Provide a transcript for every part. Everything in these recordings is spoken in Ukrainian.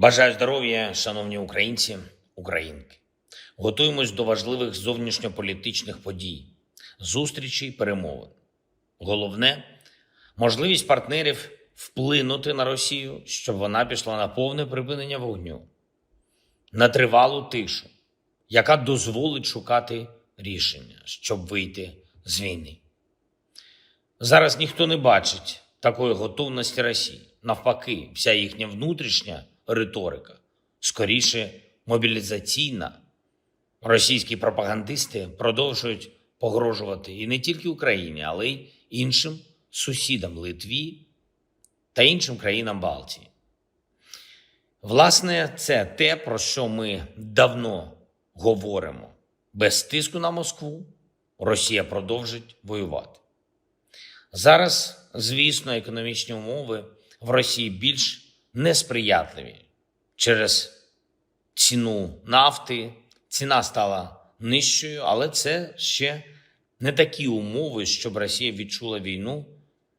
Бажаю здоров'я, шановні українці, українки. Готуємось до важливих зовнішньополітичних подій, зустрічей, перемовин. Головне можливість партнерів вплинути на Росію, щоб вона пішла на повне припинення вогню, на тривалу тишу, яка дозволить шукати рішення, щоб вийти з війни. Зараз ніхто не бачить такої готовності Росії. Навпаки, вся їхня внутрішня риторика скоріше мобілізаційна. Російські пропагандисти продовжують погрожувати і не тільки Україні, але й іншим сусідам Литві та іншим країнам Балтії. Власне, це те, про що ми давно говоримо. Без тиску на Москву Росія продовжить воювати. Зараз, звісно, економічні умови в Росії більш несприятливі через ціну нафти. Ціна стала нижчою, але це ще не такі умови, щоб Росія відчула війну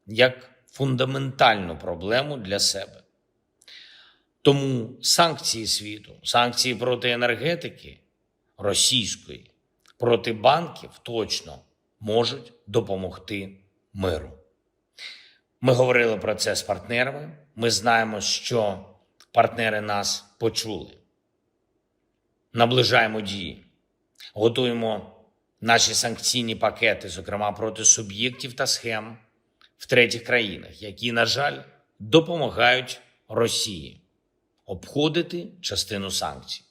як фундаментальну проблему для себе. Тому санкції світу, санкції проти енергетики російської, проти банків точно можуть допомогти миру. Ми говорили про це з партнерами. Ми знаємо, що партнери нас почули. Наближаємо дії, готуємо наші санкційні пакети, зокрема проти суб'єктів та схем в третіх країнах, які, на жаль, допомагають Росії обходити частину санкцій.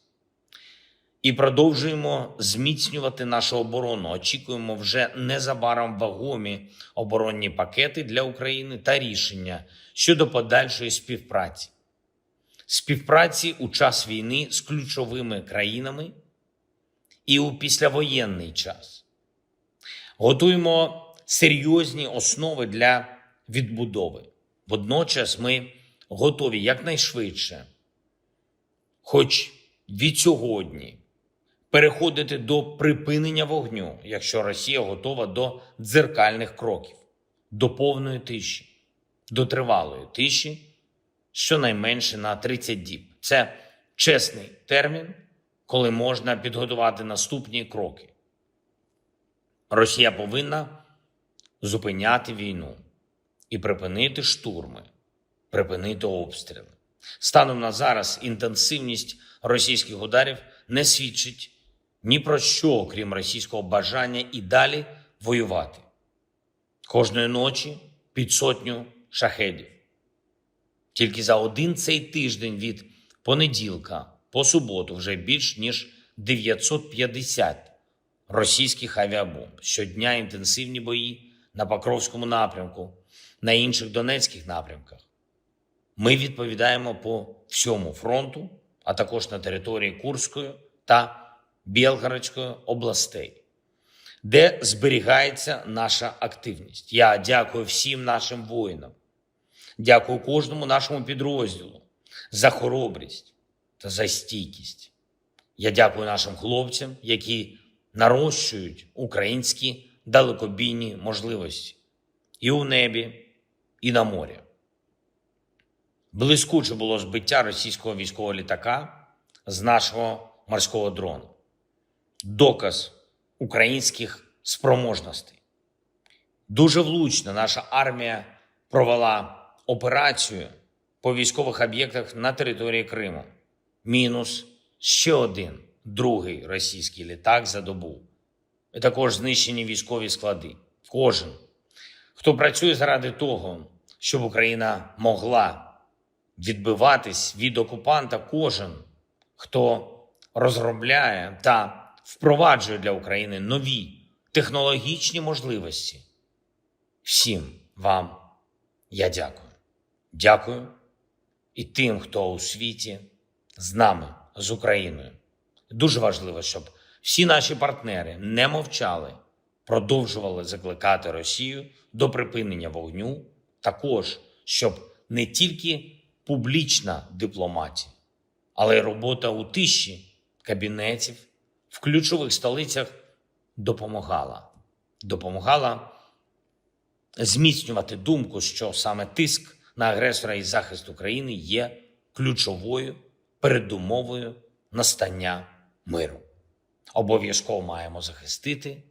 І продовжуємо зміцнювати нашу оборону. Очікуємо вже незабаром вагомі оборонні пакети для України та рішення щодо подальшої співпраці. Співпраці у час війни з ключовими країнами і у післявоєнний час. Готуємо серйозні основи для відбудови. Водночас ми готові якнайшвидше, хоч від сьогодні, переходити до припинення вогню, якщо Росія готова до дзеркальних кроків, до повної тиші, до тривалої тиші, щонайменше на 30 діб. Це чесний термін, коли можна підготувати наступні кроки. Росія повинна зупиняти війну і припинити штурми, припинити обстріли. Станом на зараз інтенсивність російських ударів не свідчить ні про що, окрім російського бажання і далі воювати. Кожної ночі під сотню шахедів. Тільки за один цей тиждень від понеділка по суботу вже більш ніж 950 російських авіабомб. Щодня інтенсивні бої на Покровському напрямку, на інших Донецьких напрямках. Ми відповідаємо по всьому фронту, а також на території Курської та Білгородської областей, де зберігається наша активність. Я дякую всім нашим воїнам, дякую кожному нашому підрозділу за хоробрість та за стійкість. Я дякую нашим хлопцям, які нарощують українські далекобійні можливості і у небі, і на морі. Блискуче було збиття російського військового літака з нашого морського дрону. Доказ українських спроможностей. Дуже влучно наша армія провела операцію по військових об'єктах на території Криму. Мінус ще один другий російський літак за добу. І також знищені військові склади. Кожен, хто працює заради того, щоб Україна могла відбиватись від окупанта, кожен, хто розробляє та впроваджує для України нові технологічні можливості. Всім вам я дякую. Дякую і тим, хто у світі з нами, з Україною. Дуже важливо, щоб всі наші партнери не мовчали, продовжували закликати Росію до припинення вогню, також щоб не тільки публічна дипломатія, але й робота у тиші кабінетів в ключових столицях допомагала. Допомагала зміцнювати думку, що саме тиск на агресора і захист України є ключовою передумовою настання миру. Обов'язково маємо захистити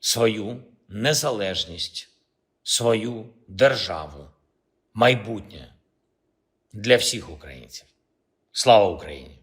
свою незалежність, свою державу, майбутнє для всіх українців. Слава Україні!